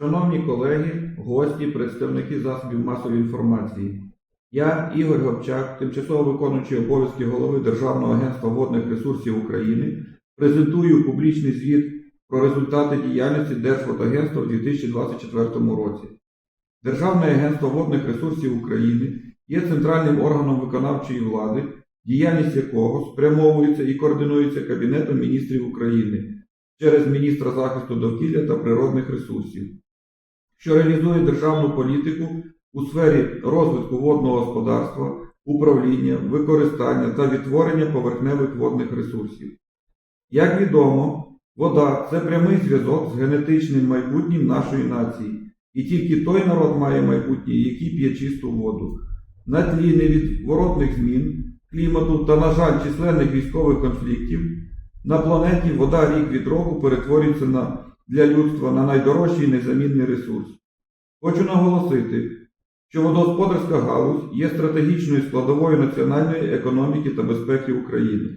Шановні колеги, гості, представники засобів масової інформації. Я, Ігор Гопчак, тимчасово виконуючий обов'язки голови Державного агентства водних ресурсів України, презентую публічний звіт про результати діяльності Держводагентства у 2024 році. Державне агентство водних ресурсів України є центральним органом виконавчої влади, діяльність якого спрямовується і координується Кабінетом міністрів України через міністра захисту довкілля та природних ресурсів, що реалізує державну політику у сфері розвитку водного господарства, управління, використання та відтворення поверхневих водних ресурсів. Як відомо, вода це прямий зв'язок з генетичним майбутнім нашої нації, і тільки той народ має майбутнє, який п'є чисту воду. На тлі невідворотних змін, клімату та, на жаль, численних військових конфліктів на планеті вода рік від року перетворюється на, для людства на найдорожчий незамінний ресурс. Хочу наголосити, що водогосподарська галузь є стратегічною складовою національної економіки та безпеки України.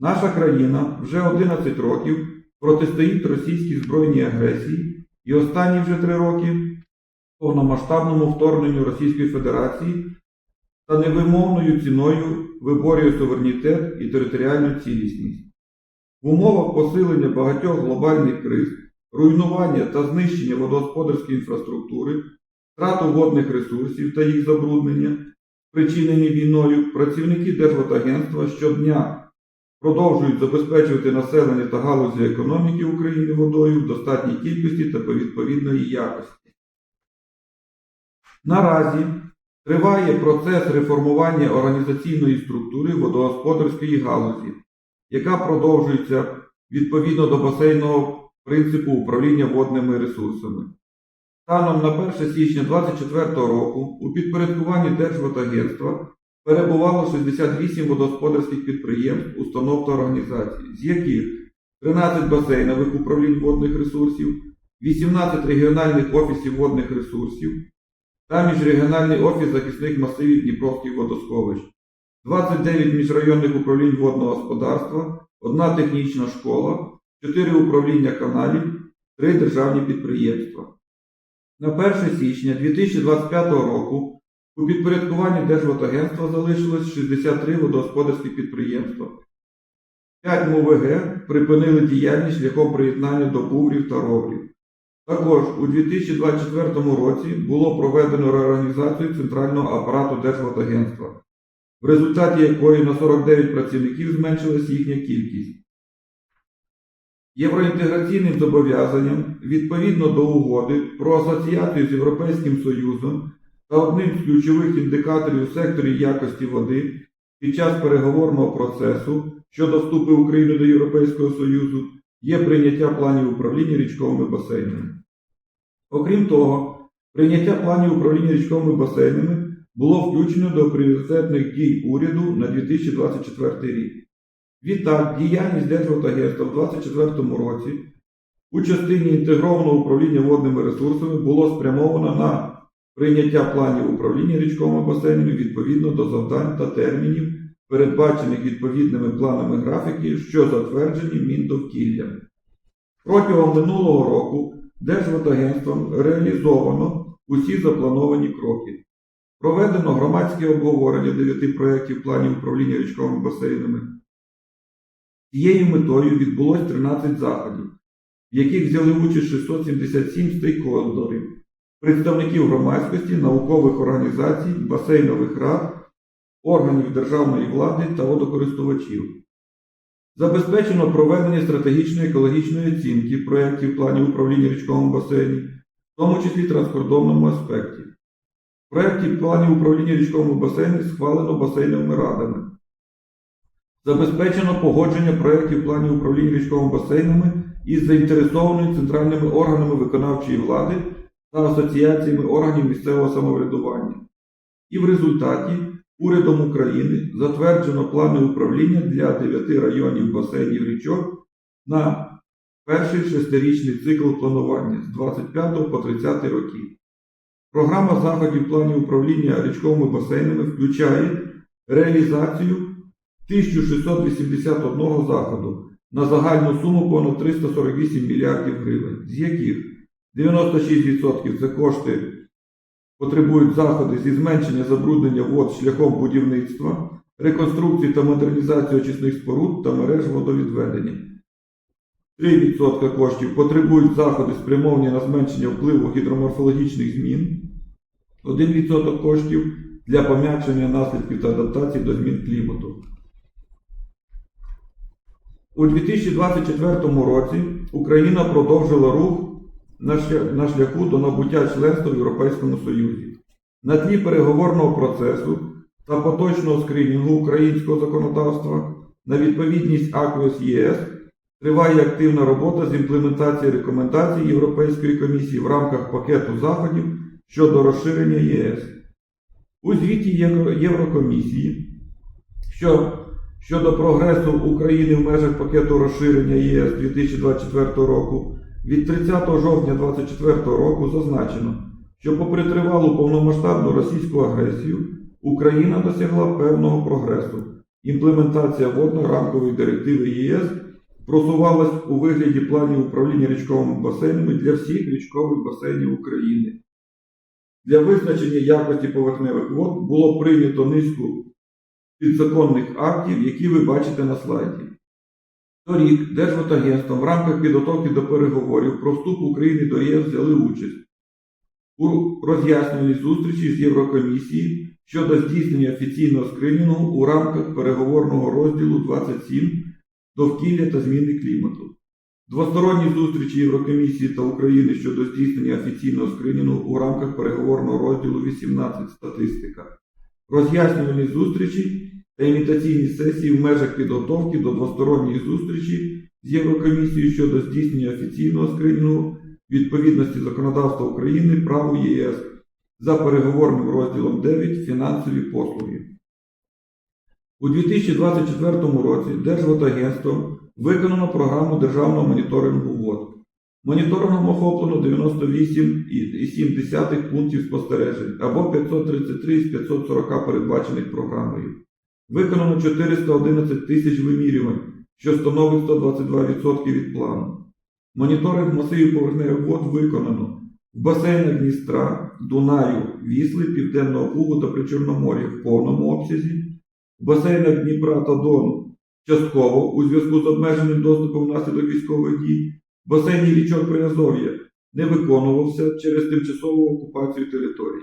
Наша країна вже 11 років протистоїть російській збройній агресії і останні вже три роки повномасштабному вторгненню Російської Федерації та невимовною ціною виборює суверенітет і територіальну цілісність. В умовах посилення багатьох глобальних криз, руйнування та знищення водогосподарської інфраструктури, втрату водних ресурсів та їх забруднення, спричинені війною, працівники Держводагентства щодня продовжують забезпечувати населення та галузі економіки України водою в достатній кількості та по відповідної якості. Наразі триває процес реформування організаційної структури водогосподарської галузі, яка продовжується відповідно до басейного принципу управління водними ресурсами. Станом на 1 січня 2024 року у підпорядкуванні Держводагентства перебувало 68 водогосподарських підприємств, установ та організацій, з яких 13 басейнових управлінь водних ресурсів, 18 регіональних офісів водних ресурсів та міжрегіональний офіс захисних масивів Дніпровських водосховищ, 29 міжрайонних управлінь водного господарства, одна технічна школа, 4 управління каналів, 3 державні підприємства. На 1 січня 2025 року у підпорядкуванні Держводагентства залишилось 63 водогосподарські підприємства. 5 МОВГ припинили діяльність шляхом приєднання до буврів та роврів. Також у 2024 році було проведено реорганізацію центрального апарату Держводагентства, в результаті якої на 49 працівників зменшилась їхня кількість. Євроінтеграційним зобов'язанням відповідно до угоди про асоціацію з Європейським Союзом та одним з ключових індикаторів у секторі якості води під час переговорного процесу щодо вступу України до Європейського Союзу є прийняття планів управління річковими басейнами. Окрім того, прийняття планів управління річковими басейнами було включено до пріоритетних дій уряду на 2024 рік. Відтак, діяльність Держводагентства в 2024 році у частині інтегрованого управління водними ресурсами було спрямовано на прийняття планів управління річковими басейнами відповідно до завдань та термінів, передбачених відповідними планами графіки, що затверджені Міндовкіллям. Протягом минулого року Держводагентством реалізовано усі заплановані кроки. Проведено громадське обговорення дев'яти проєктів планів управління річковими басейнами. Цією метою відбулось 13 заходів, в яких взяли участь 677 стейкхолдерів, представників громадськості, наукових організацій, басейнових рад, органів державної влади та водокористувачів. Забезпечено проведення стратегічної екологічної оцінки проєктів планів управління річковим басейні, в тому числі транскордонному аспекті. Проєкті планів управління річковими басейнами схвалено басейновими радами. Забезпечено погодження проєктів планів управління річковими басейнами із заінтересованими центральними органами виконавчої влади та асоціаціями органів місцевого самоврядування. І в результаті урядом України затверджено плани управління для 9 районів басейнів річок на перший шестирічний цикл планування з 25 по 30 роки. Програма заходів планів управління річковими басейнами включає реалізацію 1681 заходу на загальну суму понад 348 мільярдів гривень, з яких 96% це кошти потребують заходи зі зменшення забруднення вод шляхом будівництва, реконструкції та модернізації очисних споруд та мереж водовідведення. 3% коштів потребують заходи спрямовані на зменшення впливу гідроморфологічних змін. 1% коштів для пом'якшення наслідків та адаптації до змін клімату. У 2024 році Україна продовжила рух на шляху до набуття членства в Європейському Союзі. На тлі переговорного процесу та поточного скринінгу українського законодавства на відповідність АКВС ЄС триває активна робота з імплементації рекомендацій Європейської комісії в рамках пакету заходів щодо розширення єС. У звіті Єврокомісії що щодо прогресу України в межах пакету розширення ЄС 2024 року від 30 жовтня 2024 року зазначено, що попри тривалу повномасштабну російську агресію, Україна досягла певного прогресу. Імплементація водно-рамкової директиви ЄС просувалась у вигляді планів управління річковими басейнами для всіх річкових басейнів України. Для визначення якості поверхневих вод було прийнято низку підзаконних актів, які ви бачите на слайді. Торік Держводагентством в рамках підготовки до переговорів про вступ України до ЄС взяли участь у роз'яснювальній зустрічі з Єврокомісії щодо здійснення офіційного скринінгу у рамках переговорного розділу 27 довкілля та зміни клімату. Двосторонні зустрічі Єврокомісії та України щодо здійснення офіційного скринінгу у рамках переговорного розділу 18 статистика. Роз'яснювальні зустрічі та імітаційні сесії в межах підготовки до двосторонньої зустрічі з Єврокомісією щодо здійснення офіційного скринінгу відповідності законодавства України праву ЄС за переговорним розділом 9 фінансові послуги. У 2024 році Держводагентством виконано програму державного моніторингу вод. Моніторингом охоплено 98,7 пунктів спостережень або 533 з 540 передбачених програмою. Виконано 411 тисяч вимірювань, що становить 122% від плану. Моніторинг масивів поверхневих вод виконано в басейнах Дністра, Дунаю, Вісли, Південного Бугу та Причорномор'я в повному обсязі, в басейнах Дніпра та Дону частково у зв'язку з обмеженим доступом внаслідок військових дій, в басейні річок Приазов'я не виконувався через тимчасову окупацію території.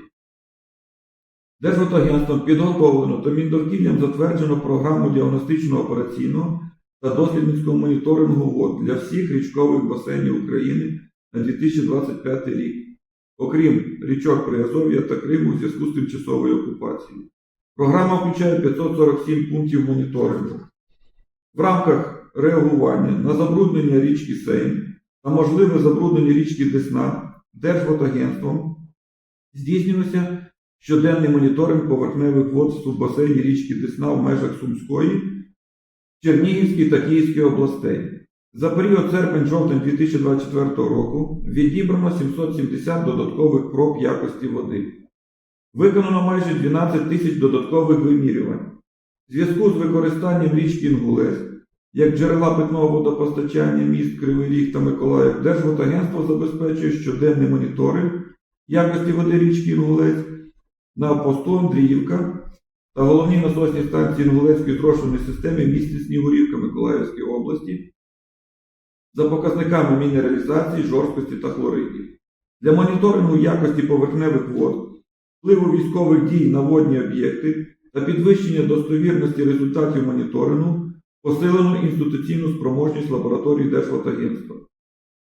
Держводагентством підготовлено та Міндовкіллям затверджено програму діагностичного операційного та дослідницького моніторингу вод для всіх річкових басейнів України на 2025 рік, окрім річок Приазов'я та Криму у зв'язку з тимчасовою окупацією. Програма включає 547 пунктів моніторингу. В рамках реагування на забруднення річки Сейм та можливе забруднення річки Десна Держводагентством здійснювався щоденний моніторинг поверхневих вод в суббасейні річки Десна в межах Сумської, Чернігівської та Київської областей. За період серпень-жовтень 2024 року відібрано 770 додаткових проб якості води. Виконано майже 12 тисяч додаткових вимірювань. В зв'язку з використанням річки Інгулець як джерела питного водопостачання міст Кривий Ріг та Миколаїв, Держводагентство забезпечує щоденний моніторинг якості води річки Інгулець на посту Андріївка та головній насосній станції Інгулецької зрошувальної системи в місті Снігурівка Миколаївської області за показниками мінералізації, жорсткості та хлоридів. Для моніторингу якості поверхневих вод, впливу військових дій на водні об'єкти та підвищення достовірності результатів моніторингу посилено інституційну спроможність лабораторії Держводагентства.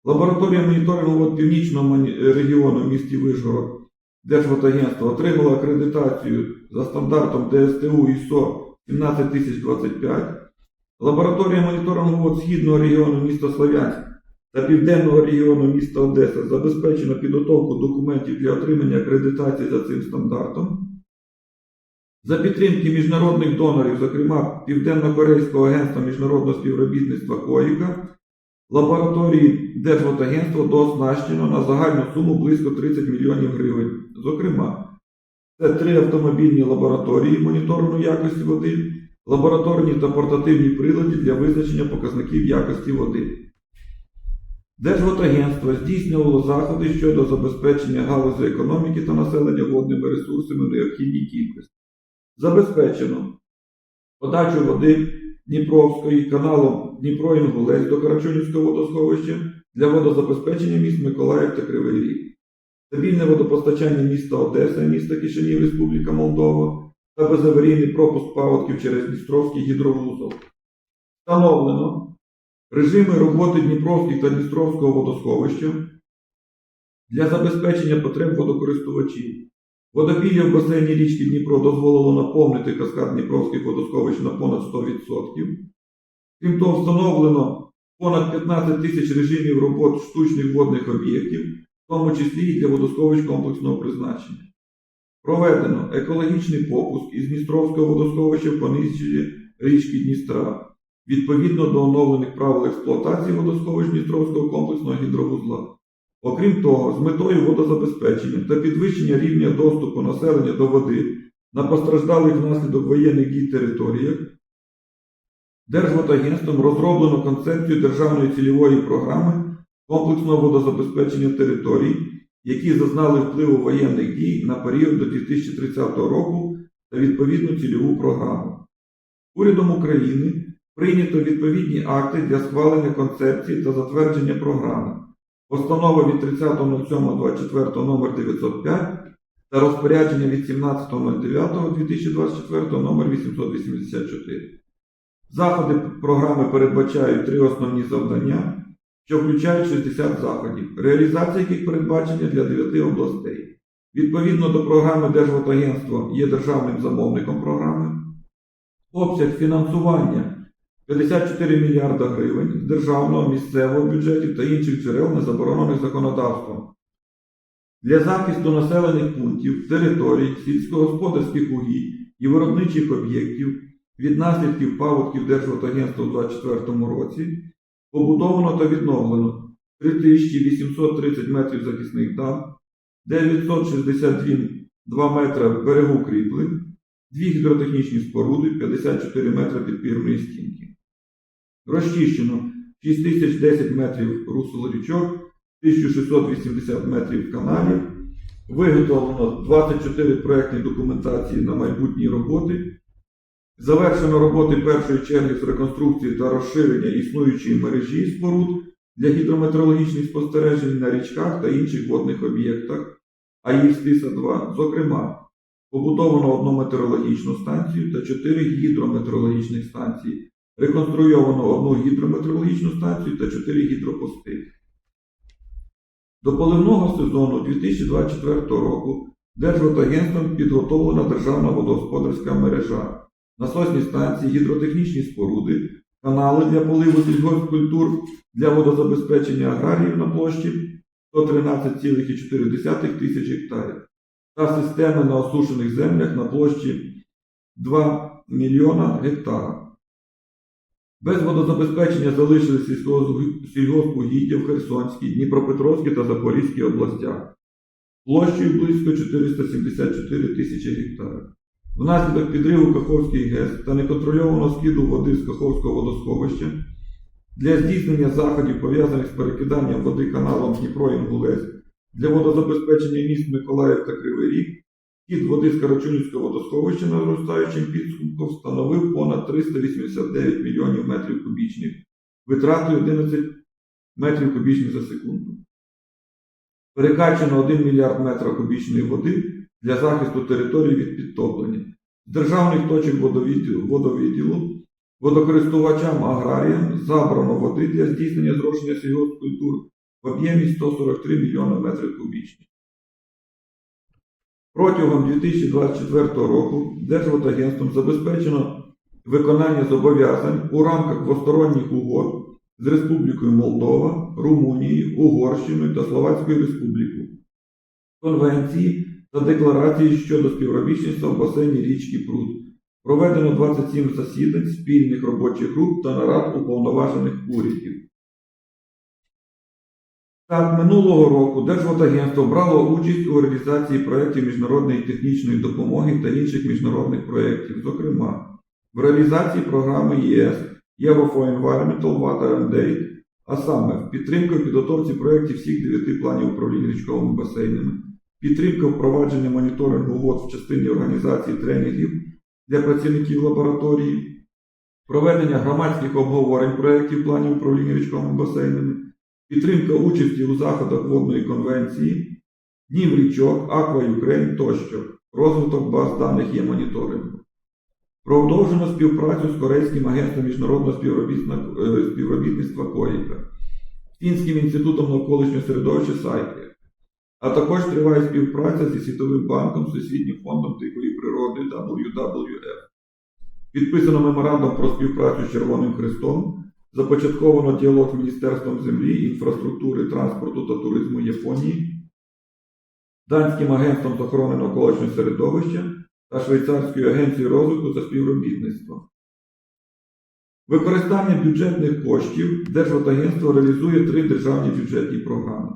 Лабораторія моніторингу вод Північного регіону в місті Вишгород Держводагентства отримала акредитацію за стандартом ДСТУ ІСО 17025. Лабораторія моніторингу Східного регіону міста Слов'янськ та Південного регіону міста Одеса забезпечено підготовку документів для отримання акредитації за цим стандартом. За підтримки міжнародних донорів, зокрема Південно-Корейського агентства міжнародного співробітництва КОїКа, лабораторії Держводагентства дооснащено на загальну суму близько 30 мільйонів гривень. Зокрема, це три автомобільні лабораторії моніторингу якості води, лабораторні та портативні прилади для визначення показників якості води. Держводагентство здійснювало заходи щодо забезпечення галузі економіки та населення водними ресурсами в необхідній кількості. Забезпечено подачу води Дніпровської каналом Дніпро-Інгулець до Карачунівського водосховища для водозабезпечення міст Миколаїв та Кривий Ріг. Стабільне водопостачання міста Одеса міста Кишинів, Республіка Молдова та безаварійний пропуск паводків через Дністровський гідровузол. Встановлено режими роботи Дніпровських та Дністровського водосховища для забезпечення потреб водокористувачів. Водопілля в басейні річки Дніпро дозволило наповнити каскад Дніпровських водосховищ на понад 100%. Крім того, встановлено понад 15 тисяч режимів робот штучних водних об'єктів, в тому числі і для водосховищ комплексного призначення. Проведено екологічний попуск із Дністровського водосховища в понижчі річки Дністра відповідно до оновлених правил експлуатації водосховищ Дністровського комплексного гідровузла. Окрім того, з метою водозабезпечення та підвищення рівня доступу населення до води на постраждалих внаслідок воєнних дій територіях, Держводагентством розроблено концепцію державної цільової програми комплексного водозабезпечення територій, які зазнали впливу воєнних дій на період до 2030 року та відповідну цільову програму. Урядом України прийнято відповідні акти для схвалення концепції та затвердження програми. Постанова від 30.07.24 номер 905 та розпорядження від 17.09.2024 номер 884. Заходи програми передбачають три основні завдання, що включають 60 заходів, реалізація яких передбачення для 9 областей. Відповідно до програми Держводагентство є державним замовником програми. Обсяг фінансування 54 мільярда гривень державного, місцевого бюджетів та інших джерел, не заборонених законодавством. Для захисту населених пунктів, територій, сільськогосподарських угідь і виробничих об'єктів від наслідків паводків Держводагентства у 2024 році побудовано та відновлено 3830 метрів захисних дам, 962 метри берегу кріплень, дві гідротехнічні споруди, 54 метри підпірної стінки. Розчищено 6010 метрів русел річок, 1680 метрів каналів, виготовлено 24 проектні документації на майбутні роботи, завершено роботи першої черги з реконструкції та розширення існуючої мережі споруд для гідрометеорологічних спостережень на річках та інших водних об'єктах, АІС-2, зокрема, побудовано одну метеорологічну станцію та чотири гідрометеорологічних станції, реконструйовано одну гідрометеорологічну станцію та чотири гідропости. До поливного сезону 2024 року Держводагентством підготовлена державна водогосподарська мережа, насосні станції, гідротехнічні споруди, канали для поливу сільгоспкультур для водозабезпечення аграріїв на площі 113,4 тисяч гектарів та системи на осушених землях на площі 2 мільйона гектара. Без водозабезпечення залишили сільського- сільгоспугіддя в Херсонській, Дніпропетровській та Запорізькій областях площею близько 474 тисячі гектарів. Внаслідок підриву Каховський ГЕС та неконтрольованого скиду води з Каховського водосховища для здійснення заходів, пов'язаних з перекиданням води каналом Дніпро-Інгулець для водозабезпечення міст Миколаїв та Кривий Ріг, хід води з Карачунівського водосховища на зростаючим підсумком становив понад 389 мільйонів метрів кубічних, витратою 11 метрів кубічних за секунду. Перекачано 1 мільярд метра кубічної води для захисту території від підтоплення. З державних точок водовідділу, водокористувачам аграріям забрано води для здійснення зрошення сільгоспкультур в об'ємі 143 мільйони метрів кубічних. Протягом 2024 року Держводагентством забезпечено виконання зобов'язань у рамках двосторонніх угод з Республікою Молдова, Румунією, Угорщиною та Словацькою Республікою, Конвенції та декларації щодо співробітництва в басейні річки Пруд. Проведено 27 засідань спільних робочих груп та нарад уповноважених урядів. Так, минулого року Держводагентство брало участь у реалізації проєктів міжнародної технічної допомоги та інших міжнародних проєктів, зокрема, в реалізації програми ЄС Euro for Environmental Water and Aid а саме в підготовці проєктів всіх дев'яти планів управління річковими басейнами, підтримка впровадження моніторингу вод в частині організації тренінгів для працівників лабораторії, проведення громадських обговорень проєктів планів управління річковими басейнами, підтримка участі у заходах водної конвенції, днів річок, Аква Юкрейн тощо, розвиток баз даних є моніторингу. Продовжено співпрацю з Корейським агентством міжнародного е, співробітництва КОїка, Фінським інститутом навколишнього середовища Сайклі, а також триває співпраця зі Світовим банком, Всесвітнім фондом дикої природи WWF. Підписано меморандум про співпрацю з Червоним Хрестом, започатковано діалог з Міністерством землі, інфраструктури, транспорту та туризму Японії, Данським агентством з охорони навколишнього середовища та Швейцарською агенцією розвитку та співробітництва. Використання бюджетних коштів Держводагентство реалізує три державні бюджетні програми.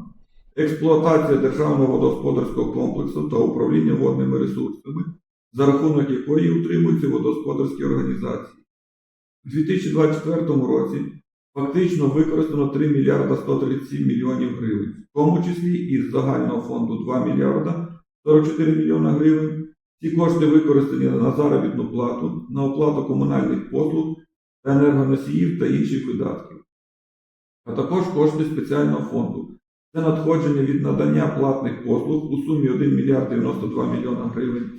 Експлуатація державного водогосподарського комплексу та управління водними ресурсами, за рахунок якої утримуються водогосподарські організації. У 2024 році фактично використано 3 мільярда 137 мільйонів гривень, в тому числі із загального фонду 2 мільярда 44 мільйона гривень. Ці кошти використані на заробітну плату, на оплату комунальних послуг та енергоносіїв та інших видатків, а також кошти спеціального фонду. Це надходження від надання платних послуг у сумі 1 мільярд 92 мільйона гривень.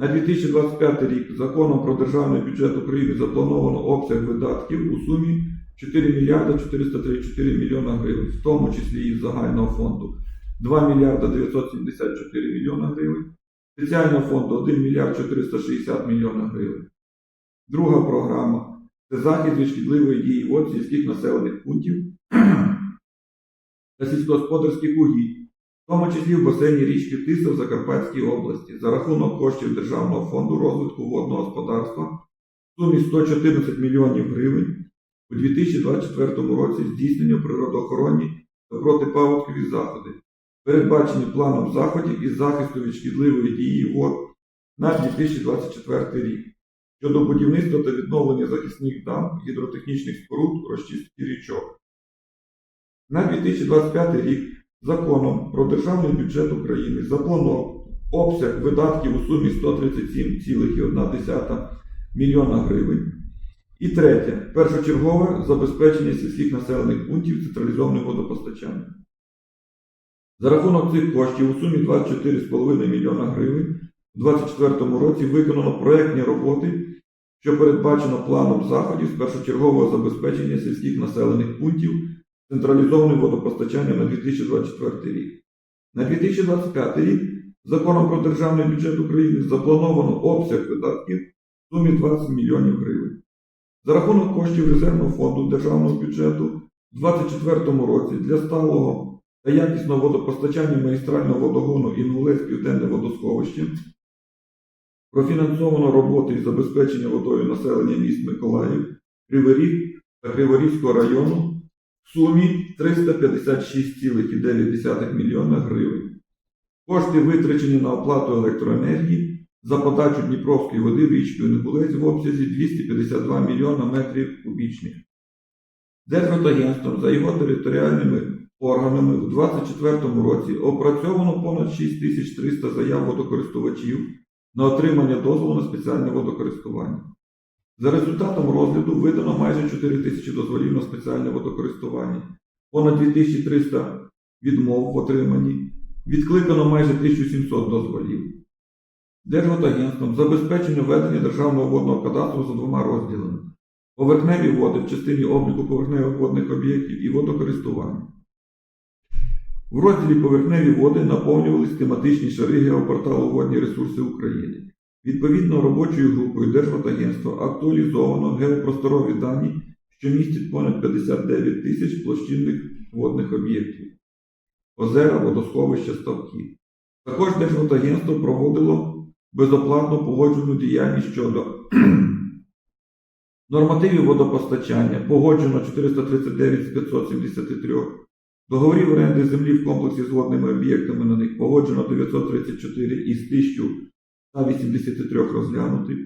На 2025 рік законом про державний бюджет України заплановано обсяг видатків у сумі 4 мільярда 434 мільйона гривень, в тому числі із загального фонду. 2 мільярда 974 мільйона гривень, спеціального фонду 1 мільярд 460 мільйона гривень. Друга програма це захист від шкідливої дії вод сільських населених пунктів та сільськогосподарських угідь, тому числі в басейні річки Тиса в Закарпатській області, за рахунок коштів Державного фонду розвитку водного господарства в сумі 114 мільйонів гривень у 2024 році здійснення природоохоронні та протипаводкові заходи, передбачені планом заходів із захисту від шкідливої дії вод на 2024 рік щодо будівництва та відновлення захисних дам, гідротехнічних споруд, розчистки річок. На 2025 рік законом про державний бюджет України заплановано обсяг видатків у сумі 137,1 мільйона гривень. І третє першочергове забезпечення сільських населених пунктів централізованим водопостачанням. За рахунок цих коштів у сумі 24,5 мільйона гривень у 2024 році виконано проектні роботи, що передбачено планом заходів з першочергового забезпечення сільських населених пунктів централізованим водопостачанням на 2024 рік. На 2025 рік законом про державний бюджет України заплановано обсяг видатків в сумі 20 мільйонів гривень. За рахунок коштів резервного фонду державного бюджету у 2024 році для сталого та якісного водопостачання магістрального водогону Інгулець Південне водосховище профінансовано роботи із забезпечення водою населення міст Миколаїв, Кривий Ріг та Криворізького району в сумі 356,9 мільйона гривень. Кошти витрачені на оплату електроенергії за подачу Дніпровської води в річку Інгулець в обсязі 252 мільйона метрів кубічних. Держводагентством за його територіальними органами у 2024 році опрацьовано понад 6300 заяв водокористувачів на отримання дозволу на спеціальне водокористування. За результатом розгляду видано майже 4 тисячі дозволів на спеціальне водокористування, понад 2300 відмов в отриманні, відкликано майже 1700 дозволів. Держводагентством забезпечено ведення державного водного кадастру за двома розділами: поверхневі води в частині обліку поверхневих водних об'єктів і водокористування. В розділі поверхневі води наповнювались тематичні шари геопорталу Водні ресурси України. Відповідно робочою групою Держводагентства актуалізовано геопросторові дані, що містять понад 59 тисяч площинних водних об'єктів, озера, водосховища, ставки. Також Держводагентство проводило безоплатну погоджену діяльність щодо нормативів водопостачання, погоджено 439 з 573, договорів оренди землі в комплексі з водними об'єктами на них погоджено 934 із 1183 розглянутих,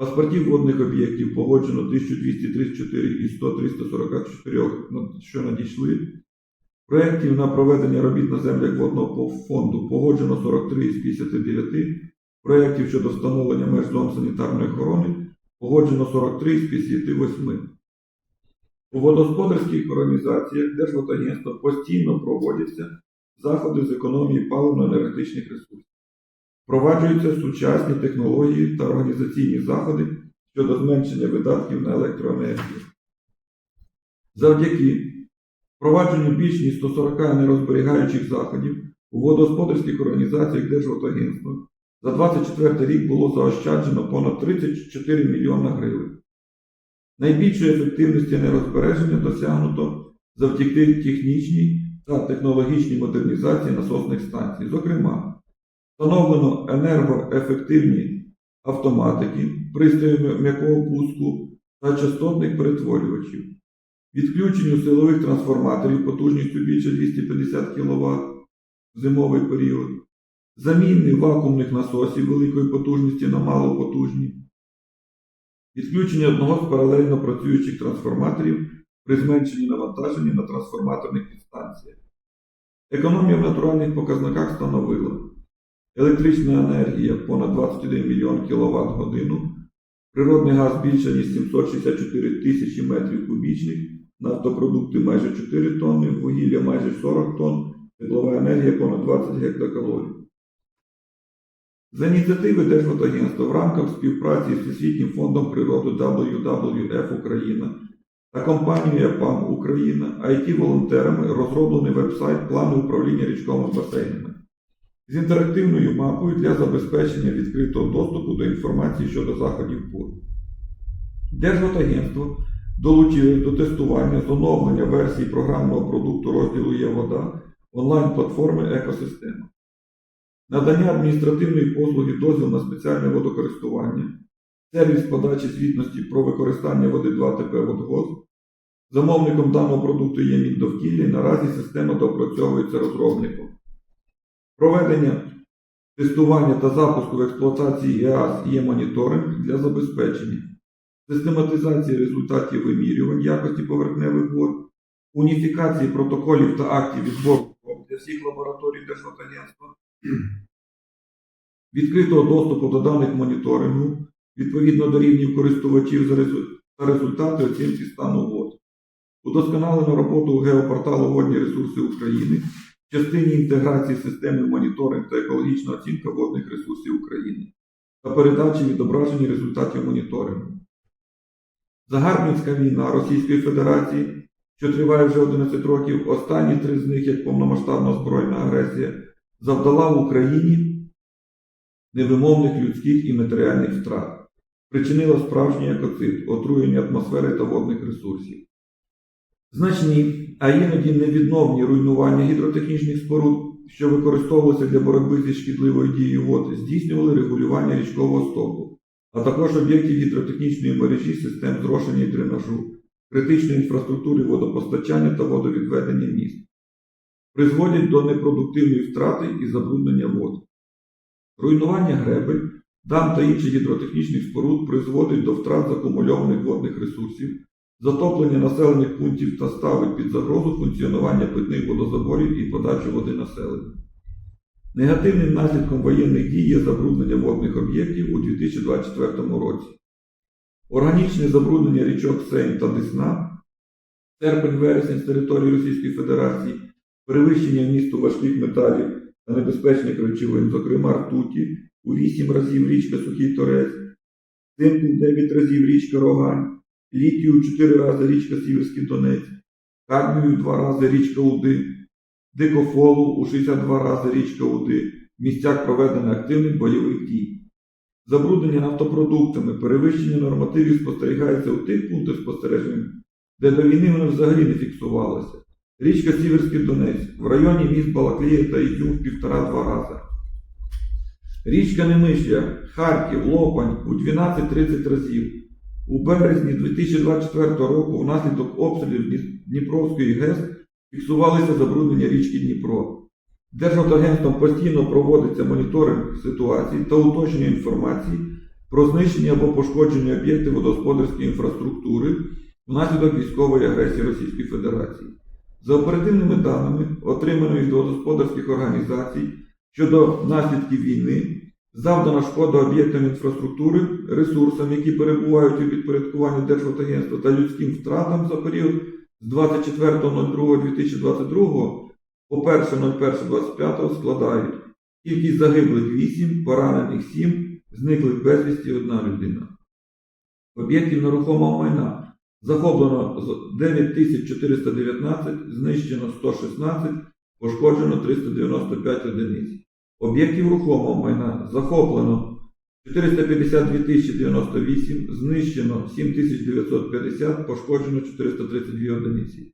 Паспортів водних об'єктів погоджено 1234 із 100 344, ну, що надійшли. Проєктів на проведення робіт на землях водного фонду погоджено 43 із 59. Проєктів щодо встановлення меж зон санітарної охорони погоджено 43 із 58. У водосподарських організаціях Держводагентства постійно проводяться заходи з економії паливно-енергетичних ресурсів. Впроваджуються сучасні технології та організаційні заходи щодо зменшення видатків на електроенергію. Завдяки впровадженню більш ніж 140 енергозберігаючих заходів у водосподарських організаціях Держводагентства за 24 рік було заощаджено понад 34 мільйона гривень. Найбільшої ефективності енергозбереження досягнуто завдяки технічній та технологічній модернізації насосних станцій. Зокрема, встановлено енергоефективні автоматики, пристрої м'якого пуску та частотних перетворювачів, відключенню силових трансформаторів потужністю більше 250 кВт в зимовий період, заміни вакуумних насосів великої потужності на малопотужні, відключення одного з паралельно працюючих трансформаторів при зменшенні навантаження на трансформаторних підстанціях. Економія в натуральних показниках становила електрична енергія понад 21 мільйон кВт годину, природний газ більше ніж 764 тисячі метрів кубічних, нафтопродукти майже 4 тонни, вугілля майже 40 тонн, теплова енергія понад 20 гектокалорій. За ініціативи Держводагентства в рамках співпраці з Всесвітнім фондом природи WWF Україна та компанією ЕПАМ Україна IT-волонтерами розроблений веб-сайт плану управління річковими басейнами з інтерактивною мапою для забезпечення відкритого доступу до інформації щодо заходів ПУР. Держводагентство долучилось до тестування з оновлення версії програмного продукту розділу Є вода онлайн-платформи Екосистема. Надання адміністративної послуги дозвіл на спеціальне водокористування, сервіс подачі звітності про використання води 2ТП «Водгоз». Замовником даного продукту є Міндовкілля і наразі система доопрацьовується розробником. Проведення тестування та запуску в експлуатації ЄАС є моніторинг для забезпечення, систематизації результатів вимірювань якості поверхневих вод, уніфікації протоколів та актів відбору для всіх лабораторій Держводагентства, відкритого доступу до даних моніторингу відповідно до рівнів користувачів та результати оцінки стану вод. Удосконалено роботу геопорталу Водні ресурси України частині інтеграції системи моніторинг та екологічна оцінка водних ресурсів України та передачі відображення результатів моніторингу. Загарбницька війна Російської Федерації, що триває вже 11 років, останні три з них як повномасштабна збройна агресія, завдала в Україні невимовних людських і матеріальних втрат, причинила справжній екоцид, отруєння атмосфери та водних ресурсів. Значні, а іноді невідновні руйнування гідротехнічних споруд, що використовувалися для боротьби зі шкідливою дією вод, здійснювали регулювання річкового стоку, а також об'єктів гідротехнічної мережі систем зрошення і дренажу, критичної інфраструктури водопостачання та водовідведення міст, призводять до непродуктивної втрати і забруднення вод. Руйнування гребель, дам та інших гідротехнічних споруд призводить до втрат закумульованих водних ресурсів, затоплення населених пунктів та ставить під загрозу функціонування питних водозаборів і подачу води населенню. Негативним наслідком воєнних дій є забруднення водних об'єктів у 2024 році. Органічне забруднення річок Сейм та Десна, серпень-вересень з території Російської Федерації, перевищення вмісту важких металів та небезпечних речовин, зокрема ртуті, у 8 разів річка Сухий Торець, цинку в 9 разів річка Рогань, літію 4 рази річка Сіверський Донець, кадмію 2 рази річка Уди, дикофолу у 62 рази річка Уди, в місцях проведення активних бойових дій. Забруднення нафтопродуктами, перевищення нормативів спостерігається у тих пунктах спостереження, де до війни вони взагалі не фіксувалися. Річка Сіверський Донець в районі міст Балаклія та Ізюм в півтора-два рази. Річка Немишля, Харків, Лопань у 12-30 разів. У березні 2024 року внаслідок обстрілів Дніпровської ГЕС фіксувалися забруднення річки Дніпро. Державтоагентством постійно проводиться моніторинг ситуації та уточнення інформації про знищення або пошкодження об'єктів водогосподарської інфраструктури внаслідок військової агресії Російської Федерації. За оперативними даними, отриманими від водогосподарських організацій щодо наслідків війни, завдана шкода об'єктам інфраструктури, ресурсам, які перебувають у підпорядкуванні Держводагентства та людським втратам за період з 24.02.2022 по 1.01.25 складають кількість загиблих 8, поранених 7, зниклих безвісті 1 людина. Об'єктів нерухомого майна захоплено 9419, знищено 116, пошкоджено 395 одиниць. Об'єктів рухомого майна захоплено 452 098, знищено 7950, пошкоджено 432 одиниці.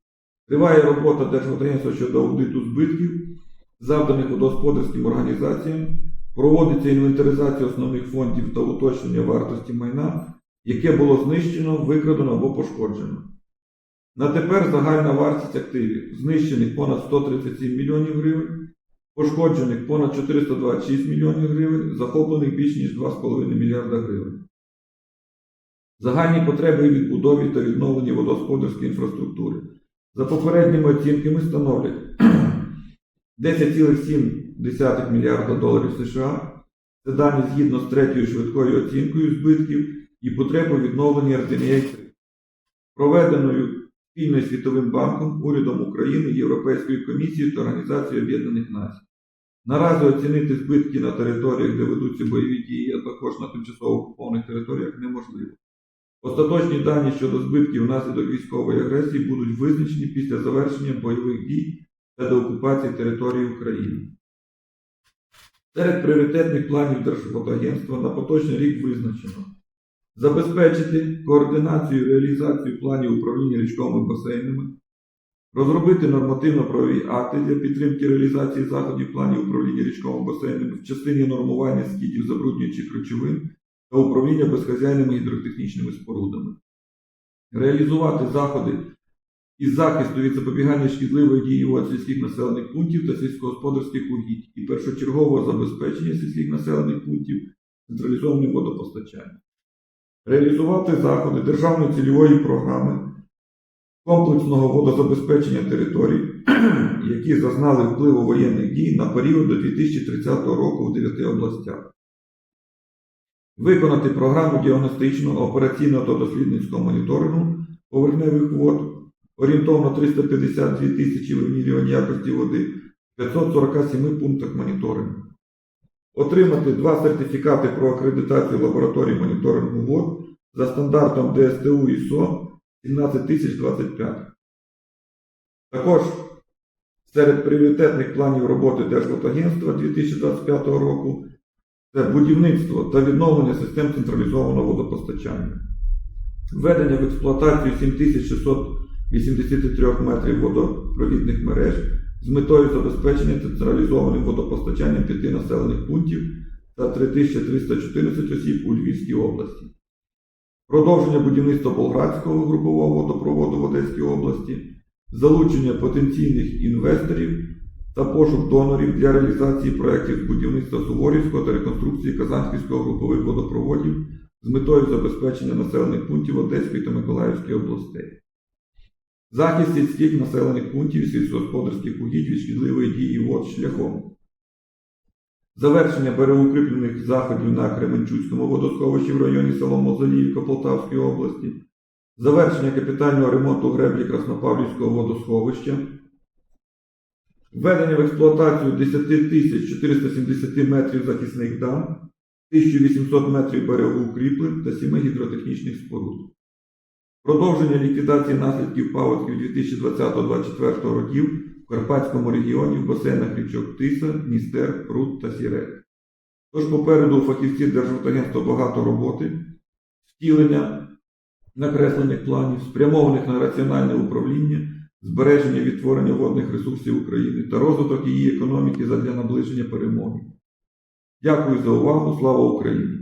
Триває робота Держводагентства щодо аудиту збитків, завданих водогосподарським організаціям, проводиться інвентаризація основних фондів та уточнення вартості майна, яке було знищено, викрадено або пошкоджено. На тепер загальна вартість активів знищених понад 137 мільйонів гривень, пошкоджених понад 426 мільйонів гривень, захоплених більш ніж 2,5 мільярда гривень. Загальні потреби у відбудові та відновленні водогосподарської інфраструктури за попередніми оцінками становлять 10,7 мільярда доларів США. Це дані згідно з третьою швидкою оцінкою збитків і потреб у відновленні RDNA 3, проведеною спільно Світовим банком, урядом України, Європейською комісією та Організацією Об'єднаних Націй. Наразі оцінити збитки на територіях, де ведуться бойові дії, а також на тимчасово окупованих територіях неможливо. Остаточні дані щодо збитків внаслідок військової агресії будуть визначені після завершення бойових дій та деокупації території України. Серед пріоритетних планів Держводагентства на поточний рік визначено забезпечити координацію і реалізацію планів управління річковими басейнами, розробити нормативно-правові акти для підтримки реалізації заходів планів управління річковими басейнами в частині нормування скидів забруднюючих речовин та управління безхазяйними гідротехнічними спорудами, реалізувати заходи із захисту від запобігання шкідливої дії вод сільських населених пунктів та сільськогосподарських угідь і першочергового забезпечення сільських населених пунктів централізованим водопостачанням, реалізувати заходи державної цільової програми комплексного водозабезпечення територій, які зазнали впливу воєнних дій на період до 2030 року в 9 областях. Виконати програму діагностичного, операційного та дослідницького моніторингу поверхневих вод орієнтовно 352 тисячі вимірювань якості води в 547 пунктах моніторингу. Отримати два сертифікати про акредитацію лабораторій моніторингу вод за стандартом ДСТУ ІСО 17025. Також серед пріоритетних планів роботи Держводагентства 2025 року це будівництво та відновлення систем централізованого водопостачання, введення в експлуатацію 7683 метрів водопровідних мереж з метою забезпечення централізованим водопостачанням п'яти населених пунктів та 3314 осіб у Львівській області, продовження будівництва Болградського групового водопроводу в Одеській області, залучення потенційних інвесторів та пошук донорів для реалізації проєктів будівництва Суворівського та реконструкції Казанського групових водопроводів з метою забезпечення населених пунктів Одеської та Миколаївської областей. Захист сільських населених пунктів сільськогосподарських угідь від шкідливої дії вод шляхом. Завершення берегоукріплених заходів на Кременчуцькому водосховищі в районі села Мозоліївка Полтавської області. Завершення капітального ремонту греблі Краснопавлівського водосховища. Введення в експлуатацію 10 470 метрів захисних дам, 1800 метрів берегоукріплень та 7 гідротехнічних споруд. Продовження ліквідації наслідків паводків 2020-2024 років в Карпатському регіоні в басейнах річок Тиса, Дністер, Прут та Сірет. Тож попереду у фахівців Держводагентства багато роботи, втілення накреслених планів, спрямованих на раціональне управління, збереження відтворення водних ресурсів України та розвиток її економіки задля наближення перемоги. Дякую за увагу. Слава Україні!